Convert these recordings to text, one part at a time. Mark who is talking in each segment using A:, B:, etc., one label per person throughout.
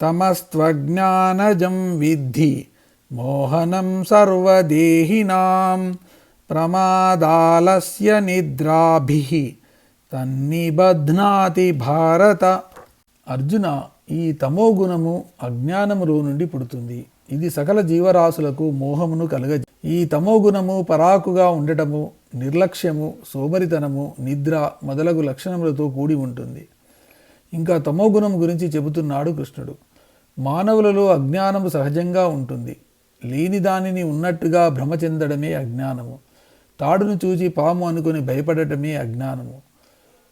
A: తమస్త్వజ్ఞానజం విద్ధి మోహనం సర్వదేహినాం ప్రమాదాలస్య నిద్రాభి తన్నిబధ్నాతి భారత. అర్జున ఈ తమోగుణము అజ్ఞానములో నుండి పుడుతుంది. ఇది సకల జీవరాశులకు మోహమును కలగ ఈ తమోగుణము పరాకుగా ఉండటము నిర్లక్ష్యము సోమరితనము నిద్ర మొదలగు లక్షణములతో కూడి ఉంటుంది. ఇంకా తమోగుణం గురించి చెబుతున్నాడు కృష్ణుడు. మానవులలో అజ్ఞానము సహజంగా ఉంటుంది. లేని దానిని ఉన్నట్టుగా భ్రమ చెందడమే అజ్ఞానము. తాడును చూచి పాము అనుకుని భయపడటమే అజ్ఞానము.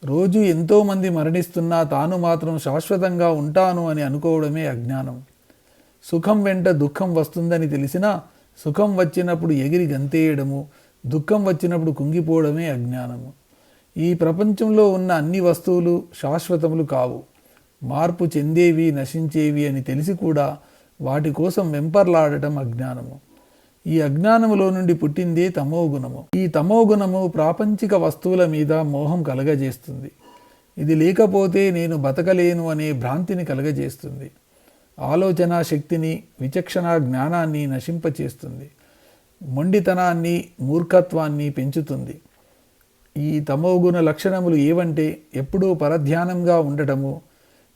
A: రోజు ఎంతోమంది మరణిస్తున్నా తాను మాత్రం శాశ్వతంగా ఉంటాను అని అనుకోవడమే అజ్ఞానం. సుఖం వెంట దుఃఖం వస్తుందని తెలిసినా సుఖం వచ్చినప్పుడు ఎగిరి గంతేయడము దుఃఖం వచ్చినప్పుడు కుంగిపోవడమే అజ్ఞానము. ఈ ప్రపంచంలో ఉన్న అన్ని వస్తువులు శాశ్వతములు కావు. మార్పు చెందేవి నశించేవి అని తెలిసి కూడా వాటి కోసం వెంపర్లాడటం అజ్ఞానము. ఈ అజ్ఞానములో నుండి పుట్టిందే తమోగుణము. ఈ తమోగుణము ప్రాపంచిక వస్తువుల మీద మోహం కలగజేస్తుంది. ఇది లేకపోతే నేను బతకలేను అనే భ్రాంతిని కలగజేస్తుంది. ఆలోచన శక్తిని విచక్షణ జ్ఞానాన్ని నశింపచేస్తుంది. మొండితనాన్ని మూర్ఖత్వాన్ని పెంచుతుంది. ఈ తమోగుణ లక్షణములు ఏవంటే ఎప్పుడూ పరధ్యానంగా ఉండటము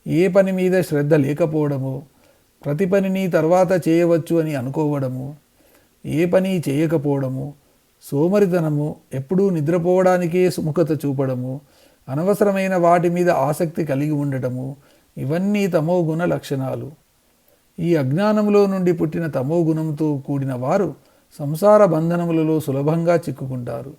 A: ఏ పని మీద శ్రద్ధ లేకపోవడము ప్రతి పనిని తర్వాత చేయవచ్చు అని అనుకోవడము ఏ పని చేయకపోవడము సోమరితనము ఎప్పుడూ నిద్రపోవడానికే సుముఖత చూపడము అనవసరమైన వాటి మీద ఆసక్తి కలిగి ఉండటము ఇవన్నీ తమోగుణ లక్షణాలు. ఈ అజ్ఞానంలో నుండి పుట్టిన తమోగుణంతో కూడిన వారు సంసార బంధనములలో సులభంగా చిక్కుకుంటారు.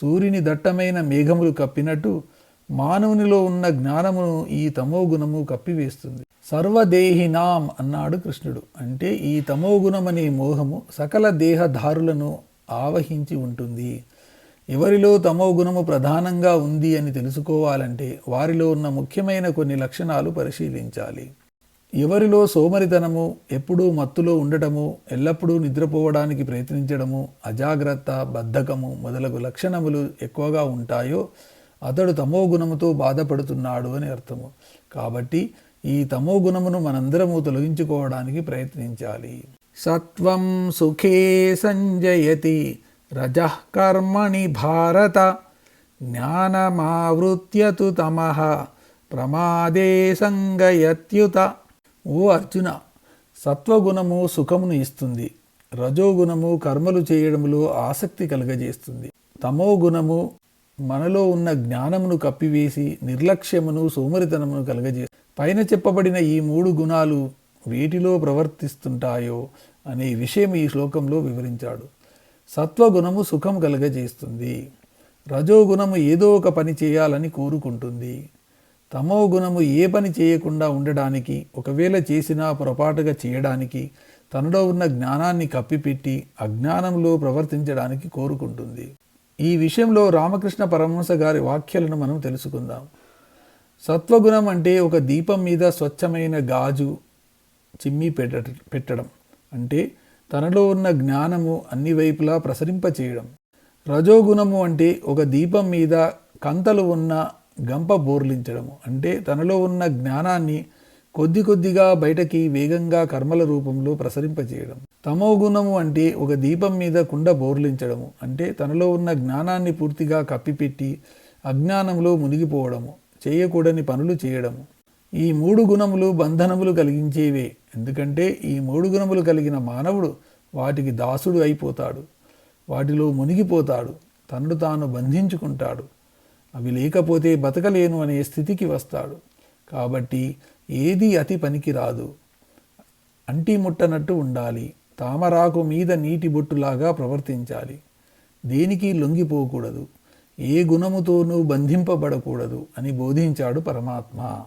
A: సూర్యుని దట్టమైన మేఘములు కప్పినట్టు మానవునిలో ఉన్న జ్ఞానమును ఈ తమోగుణము కప్పివేస్తుంది. సర్వదేహినాం అన్నాడు కృష్ణుడు. అంటే ఈ తమోగుణమనే మోహము సకల దేహధారులను ఆవహించి ఉంటుంది. ఎవరిలో తమోగుణము ప్రధానంగా ఉంది అని తెలుసుకోవాలంటే వారిలో ఉన్న ముఖ్యమైన కొన్ని లక్షణాలు పరిశీలించాలి. ఎవరిలో సోమరితనము ఎప్పుడూ మత్తులో ఉండటము ఎల్లప్పుడూ నిద్రపోవడానికి ప్రయత్నించడము అజాగ్రత్త బద్ధకము మొదలగు లక్షణములు ఎక్కువగా ఉంటాయో అతడు తమో గుణముతో బాధపడుతున్నాడు అని అర్థము. కాబట్టి ఈ తమో గుణమును మనందరము తొలగించుకోవడానికి ప్రయత్నించాలి. సత్వం సుఖే సంజయతి రజ కర్మణి భారత జ్ఞానమావృత్యతు తమ ప్రమాదే సంగయత్యుత. ఓ అర్జున సత్వగుణము సుఖమును ఇస్తుంది. రజోగుణము కర్మలు చేయడంలో ఆసక్తి కలుగజేస్తుంది. తమో గుణము మనలో ఉన్న జ్ఞానమును కప్పివేసి నిర్లక్ష్యమును సోమరితనమును కలగజే పైన చెప్పబడిన ఈ మూడు గుణాలు వేటిలో ప్రవర్తిస్తుంటాయో అనే విషయం ఈ శ్లోకంలో వివరించాడు. సత్వగుణము సుఖం కలగజేస్తుంది. రజోగుణము ఏదో ఒక పని చేయాలని కోరుకుంటుంది. తమో గుణము ఏ పని చేయకుండా ఉండడానికి ఒకవేళ చేసినా పొరపాటుగా చేయడానికి తనలో ఉన్న జ్ఞానాన్ని కప్పిపెట్టి అజ్ఞానంలో ప్రవర్తించడానికి కోరుకుంటుంది. ఈ విషయంలో రామకృష్ణ పరమహంస గారి వాక్యాలను మనం తెలుసుకుందాం. సత్వగుణం అంటే ఒక దీపం మీద స్వచ్ఛమైన గాజు చిమ్మి పెట్ట పెట్టడం. అంటే తనలో ఉన్న జ్ఞానము అన్ని వైపులా ప్రసరింపచేయడం. రజోగుణము అంటే ఒక దీపం మీద కంతలు ఉన్న గంప బోర్లించడము. అంటే తనలో ఉన్న జ్ఞానాన్ని కొద్ది కొద్దిగా బయటకి వేగంగా కర్మల రూపంలో ప్రసరింపచేయడం తమో గుణము అంటే ఒక దీపం మీద కుండ బోర్లించడము. అంటే తనలో ఉన్న జ్ఞానాన్ని పూర్తిగా కప్పిపెట్టి అజ్ఞానంలో మునిగిపోవడము. చేయకూడని పనులు చేయడము. ఈ మూడు గుణములు బంధనములు కలిగించేవే. ఎందుకంటే ఈ మూడు గుణములు కలిగిన మానవుడు వాటికి దాసుడు అయిపోతాడు. వాటిలో మునిగిపోతాడు. తనను తాను బంధించుకుంటాడు. అవి లేకపోతే బతకలేను అనే స్థితికి వస్తాడు. కాబట్టి ఏది అతి పనికిరాదు. అంటి ముట్టనట్టు ఉండాలి. తామరాకు మీద నీటి బొట్టులాగా ప్రవర్తించాలి. దేనికి లొంగిపోకూడదు? ఏ గుణముతోనూ బంధింపబడకూడదు అని బోధించాడు పరమాత్మ.